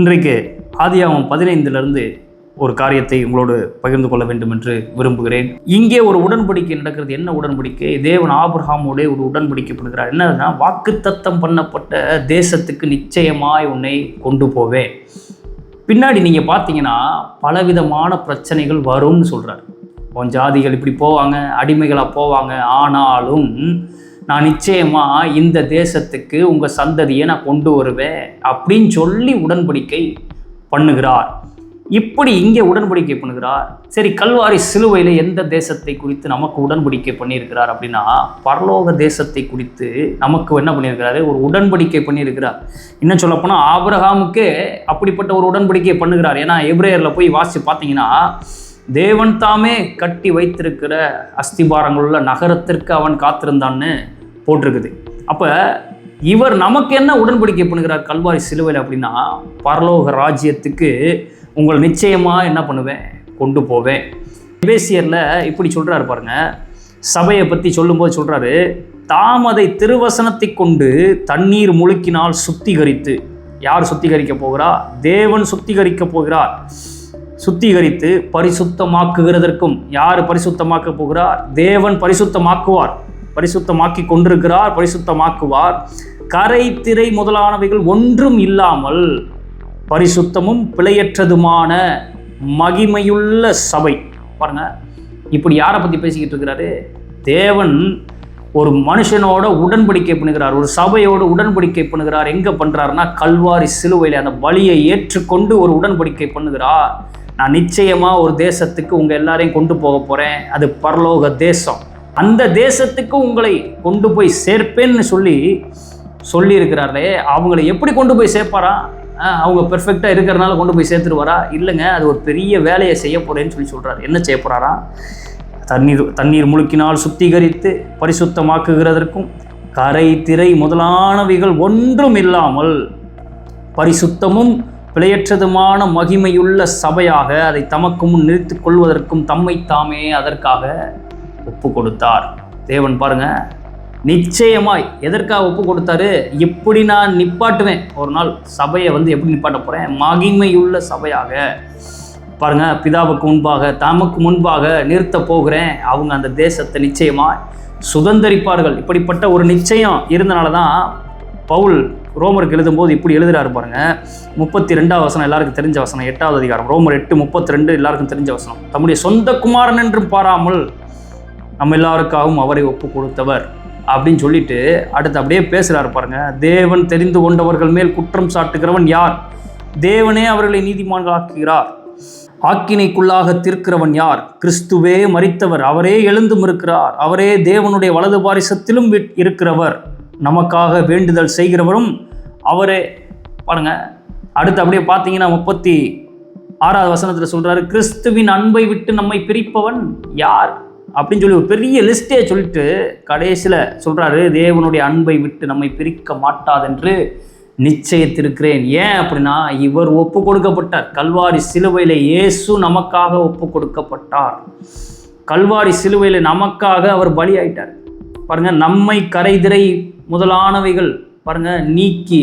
இன்றைக்கு ஆதியாகவும் பதினைந்திலிருந்து ஒரு காரியத்தை உங்களோடு பகிர்ந்து கொள்ள வேண்டும் என்று விரும்புகிறேன். இங்கே ஒரு உடன்படிக்கை நடக்கிறது. என்ன உடன்படிக்கை? தேவன் ஆபிரகாமோட ஒரு உடன்படிக்கை பண்ணுகிறார் என்னதுன்னா வாக்குத்தத்தம் பண்ணப்பட்ட தேசத்துக்கு நிச்சயமாய் உன்னை கொண்டு போவேன். பின்னாடி நீங்கள் பார்த்தீங்கன்னா பலவிதமான பிரச்சனைகள் வரும்னு சொல்கிறார் உன் ஜாதிகள் இப்படி போவாங்க அடிமைகளாக போவாங்க. ஆனாலும் நான் நிச்சயமாக இந்த தேசத்துக்கு உங்கள் சந்ததியை நான் கொண்டு வருவேன் அப்படின்னு சொல்லி உடன்படிக்கை பண்ணுகிறார். இப்படி இங்கே உடன்படிக்கை பண்ணுகிறார். சரி கல்வாரி சிலுவையில் எந்த தேசத்தை குறித்து நமக்கு உடன்படிக்கை பண்ணியிருக்கிறார் அப்படின்னா பரலோக தேசத்தை குறித்து நமக்கு என்ன பண்ணியிருக்கிறாரு? ஒரு உடன்படிக்கை பண்ணியிருக்கிறார். இன்னும் சொல்லப்போனால் ஆபிரகாமுக்கே அப்படிப்பட்ட ஒரு உடன்படிக்கை பண்ணுகிறார். ஏன்னா எப்ரேயரில் போய் வாசித்து பார்த்தீங்கன்னா தேவன் தாமே கட்டி வைத்திருக்கிற அஸ்திபாரங்களுள்ள நகரத்திற்கு அவன் காத்திருந்தான்னு போட்டிருக்குது. அப்போ இவர் நமக்கு என்ன உடன்படிக்கை பண்ணுகிறார் கல்வாரி சிலுவையில் அப்படின்னா பரலோக ராஜ்யத்துக்கு உங்களை நிச்சயமாக என்ன பண்ணுவேன்? கொண்டு போவேன். எபேசியரில் இப்படி சொல்கிறாரு பாருங்க. சபையை பற்றி சொல்லும்போது சொல்கிறாரு தாம் அதை திருவசனத்தை கொண்டு தண்ணீர் முழுக்கினால் சுத்திகரித்து யார் சுத்திகரிக்க போகிறா? தேவன் சுத்திகரிக்க போகிறார். சுத்திகரித்து பரிசுத்தமாக்குகிறதற்கும் யார் பரிசுத்தமாக்க போகிறார்? தேவன் பரிசுத்தமாக்குவார். பரிசுத்தமாக்கி கொண்டிருக்கிறார் பரிசுத்தமாக்குவார். கரை திரை முதலானவைகள் ஒன்றும் இல்லாமல் பரிசுத்தமும் பிழையற்றதுமான மகிமையுள்ள சபை. பாருங்க இப்படி யாரை பற்றி பேசிக்கிட்டு இருக்கிறாரு? தேவன் ஒரு மனுஷனோட உடன்படிக்கை பண்ணுகிறார் ஒரு சபையோட உடன்படிக்கை பண்ணுகிறார். எங்கே பண்ணுறாருன்னா கல்வாரி சிலுவையில் அந்த பலியை ஏற்றுக்கொண்டு ஒரு உடன்படிக்கை பண்ணுகிறார். நான் நிச்சயமாக ஒரு தேசத்துக்கு உங்கள் எல்லாரையும் கொண்டு போக போகிறேன் அது பரலோக தேசம். அந்த தேசத்துக்கு உங்களை கொண்டு போய் சேர்ப்பேன்னு சொல்லி சொல்லியிருக்கிறார்களே அவங்கள எப்படி கொண்டு போய் சேர்ப்பாரா? அவங்க பெர்ஃபெக்டாக இருக்கிறனால கொண்டு போய் சேர்த்துருவாரா? இல்லைங்க அது ஒரு பெரிய வேலையை செய்ய போகிறேன்னு சொல்லி சொல்கிறார் என்ன செய்ய போகிறாரா தண்ணீர் தண்ணீர் முழுக்கினால் சுத்திகரித்து பரிசுத்தமாக்குகிறதற்கும் கரை திரை முதலானவைகள் ஒன்றும் இல்லாமல் பரிசுத்தமும் பிழையற்றதுமான மகிமையுள்ள சபையாக அதை தமக்கு முன் நிறுத்திக் கொள்வதற்கும் தம்மை தாமே அதற்காக ஒப்பு கொடுத்தார். தேவன் பாருங்க நிச்சயமாய் எதற்காக ஒப்பு கொடுத்தாரு? எப்படி நான் நிப்பாட்டுவேன்? ஒரு நாள் சபையை வந்து எப்படி நிப்பாட்ட போகிறேன் மகிமையுள்ள சபையாக. பாருங்க பிதாவுக்கு முன்பாக தமக்கு முன்பாக நிறுத்த போகிறேன். அவங்க அந்த தேசத்தை நிச்சயமாய் சுதந்தரிப்பார்கள். இப்படிப்பட்ட ஒரு நிச்சயம் இருந்தனால தான் பவுல் ரோமருக்கு எழுதும்போது இப்படி எழுதுறாரு பாருங்க. முப்பத்தி ரெண்டாவது வசனம் எல்லாருக்கும் தெரிஞ்ச வசனம். எட்டாவது அதிகாரம். ரோமர் எட்டு முப்பத்தி ரெண்டு எல்லாருக்கும் தெரிஞ்ச வசனம். தம்முடைய சொந்த குமாரன் என்றும் பாராமல் நம்ம எல்லாருக்காகவும் அவரை ஒப்பு கொடுத்தவர் அப்படின்னு சொல்லிட்டு அடுத்து அப்படியே பேசுகிறாரு பாருங்க. தேவன் தெரிந்து கொண்டவர்கள் மேல் குற்றம் சாட்டுகிறவன் யார்? தேவனே அவர்களை நீதிமான்களாக்குகிறார். ஆக்கினைக்குள்ளாக தீர்க்கிறவன் யார்? கிறிஸ்துவே மறித்தவர் அவரே எழுந்தும் இருக்கிறார். அவரே தேவனுடைய வலது பாரிசத்திலும் விட்- இருக்கிறவர். நமக்காக வேண்டுதல் செய்கிறவரும் அவரே. பாருங்க. அடுத்து அப்படியே பார்த்தீங்கன்னா முப்பத்தி ஆறாவது வசனத்தில் சொல்றாரு கிறிஸ்துவின் அன்பை விட்டு நம்மை பிரிப்பவன் யார்? அப்படின்னு சொல்லி ஒரு பெரிய லிஸ்டே சொல்லிட்டு கடைசியில் சொல்கிறாரு தேவனுடைய அன்பை விட்டு நம்மை பிரிக்க மாட்டாதென்று நிச்சயத்திருக்கிறேன். ஏன் அப்படின்னா இவர் ஒப்பு கொடுக்கப்பட்டார் கல்வாரி சிலுவையில் இயேசு நமக்காக ஒப்பு கொடுக்கப்பட்டார் கல்வாரி சிலுவையில் நமக்காக அவர் பலியாயிட்டார். பாருங்க நம்மை கரைதிரை முதலானவைகள் பாருங்க நீக்கி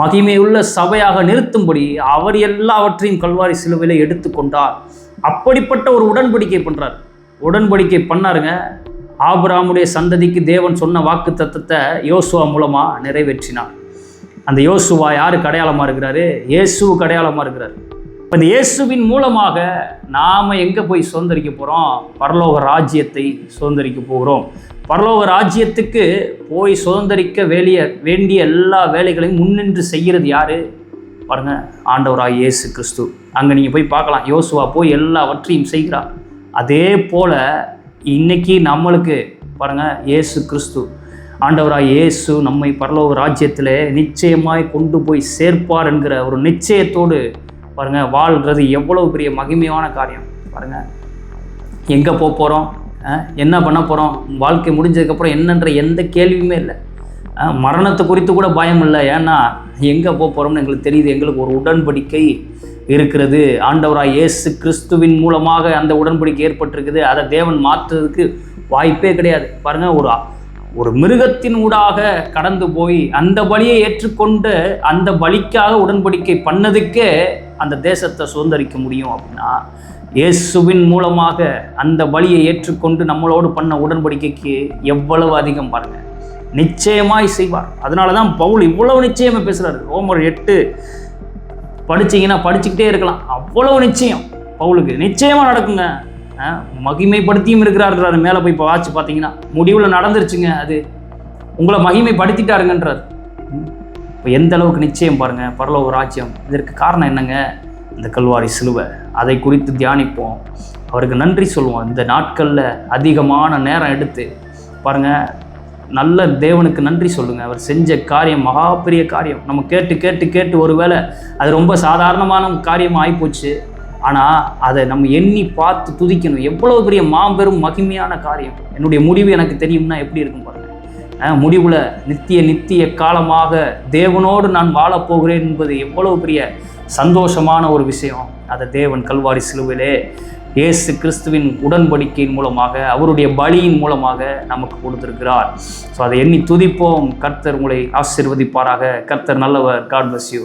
மகிமையுள்ள சபையாக நிறுத்தும்படி அவர் எல்லாவற்றையும் கல்வாரி சிலுவையில் எடுத்துக்கொண்டார். அப்படிப்பட்ட ஒரு உடன்படிக்கை பண்ணுறார் உடன்படிக்கை பண்ணாருங்க. ஆபிராமுடைய சந்ததிக்கு தேவன் சொன்ன வாக்கு தத்தத்தை யோசுவா மூலமாக நிறைவேற்றினார். அந்த யோசுவா யாருக்கு அடையாளமாக இருக்கிறாரு? இயேசுவுக்கு அடையாளமாக இருக்கிறார். இப்போ இந்த இயேசுவின் மூலமாக நாம் எங்கே போய் சுதந்திரிக்க போகிறோம் பரலோக ராஜ்யத்தை சுதந்திரிக்க போகிறோம். பரலோக ராஜ்யத்துக்கு போய் சுதந்திரிக்க வேலைய வேண்டிய எல்லா வேலைகளையும் முன்னின்று செய்கிறது யார்? பாருங்கள் ஆண்டவராக இயேசு கிறிஸ்து. அங்கே நீங்கள் போய் பார்க்கலாம். யோசுவா போய் எல்லாவற்றையும் செய்கிறார். அதே போல் இன்றைக்கி நம்மளுக்கு பாருங்கள் இயேசு கிறிஸ்து. ஆண்டவராக இயேசு நம்மை பரலோக ராஜ்யத்தில் நிச்சயமாய் கொண்டு போய் சேர்ப்பார் என்கிற ஒரு நிச்சயத்தோடு பாருங்கள் வாழ்கிறது எவ்வளவு பெரிய மகிமையான காரியம் பாருங்கள் எங்கே போக போகிறோம் என்ன பண்ண போகிறோம் வாழ்க்கை முடிஞ்சதுக்கப்புறம் என்னன்ற எந்த கேள்வியுமே இல்லை. மரணத்தை குறித்து கூட பயம் இல்லை. ஏன்னா எங்கே போக போகிறோம்னு எங்களுக்கு தெரியுது. எங்களுக்கு ஒரு உடன்படிக்கை இருக்கிறது. ஆண்டவராய் இயேசு கிறிஸ்துவின் மூலமாக அந்த உடன்படிக்கை ஏற்பட்டிருக்குது. அதை தேவன் மாற்றுறதுக்கு வாய்ப்பே கிடையாது. பாருங்கள் ஒரு ஒரு மிருகத்தின் ஊடாக கடந்து போய் அந்த பலியை ஏற்றுக்கொண்டு அந்த பலிக்காக உடன்படிக்கை பண்ணதுக்கே அந்த தேசத்தை சுதந்திரிக்க முடியும் அப்படின்னா இயேசுவின் மூலமாக அந்த பலியை ஏற்றுக்கொண்டு நம்மளோடு பண்ண உடன்படிக்கைக்கு எவ்வளவு அதிகம் பாருங்கள் நிச்சயமாய் செய்வார். அதனால தான் பவுல் இவ்வளவு நிச்சயமாக பேசுகிறார் ரோமர் எட்டு படிச்சீங்கன்னா படிச்சுக்கிட்டே இருக்கலாம். அவ்வளவு நிச்சயம். பவுலுக்கு நிச்சயமா நடக்குங்க. மகிமைப்படுத்தியும் இருக்கிறாருன்றாரு மேலே போய் இப்போ வாட்சி பார்த்தீங்கன்னா முடிவில் நடந்துருச்சுங்க அது. உங்களை மகிமைப்படுத்திட்டாருங்கன்றார். இப்போ எந்த அளவுக்கு நிச்சயம் பாருங்க பரலோக ராஜ்யம். இதற்கு காரணம் என்னங்க? இந்த கல்வாரி சிலுவை. அதை குறித்து தியானிப்போம். அவருக்கு நன்றி சொல்லுவோம் இந்த நாட்களில் அதிகமான நேரம் எடுத்து பாருங்கள் நல்ல தேவனுக்கு நன்றி சொல்லுங்கள் அவர் செஞ்ச காரியம் மகா பெரிய காரியம். நம்ம கேட்டு கேட்டு கேட்டு ஒருவேளை அது ரொம்ப சாதாரணமான காரியமாக ஆகிப்போச்சு ஆனால் அதை நம்ம எண்ணி பார்த்து துதிக்கணும். எவ்வளோ பெரிய மாபெரும் மகிமையான காரியம். என்னுடைய முடிவு எனக்கு தெரியும்னா எப்படி இருக்கும் பாருங்கள் முடிவில் நித்திய நித்திய காலமாக தேவனோடு நான் வாழப் போகிறேன் என்பது எவ்வளவு பெரிய சந்தோஷமான ஒரு விஷயம். அதை தேவன் கல்வாரி சிலுவிலே இயேசு கிறிஸ்துவின் உடன்படிக்கையின் மூலமாக அவருடைய பலியின் மூலமாக நமக்கு கொடுத்திருக்கிறார். ஸோ அதை எண்ணி துதிப்போம். கர்த்தர் உங்களை ஆசிர்வதிப்பாராக. கர்த்தர் நல்லவர். God bus you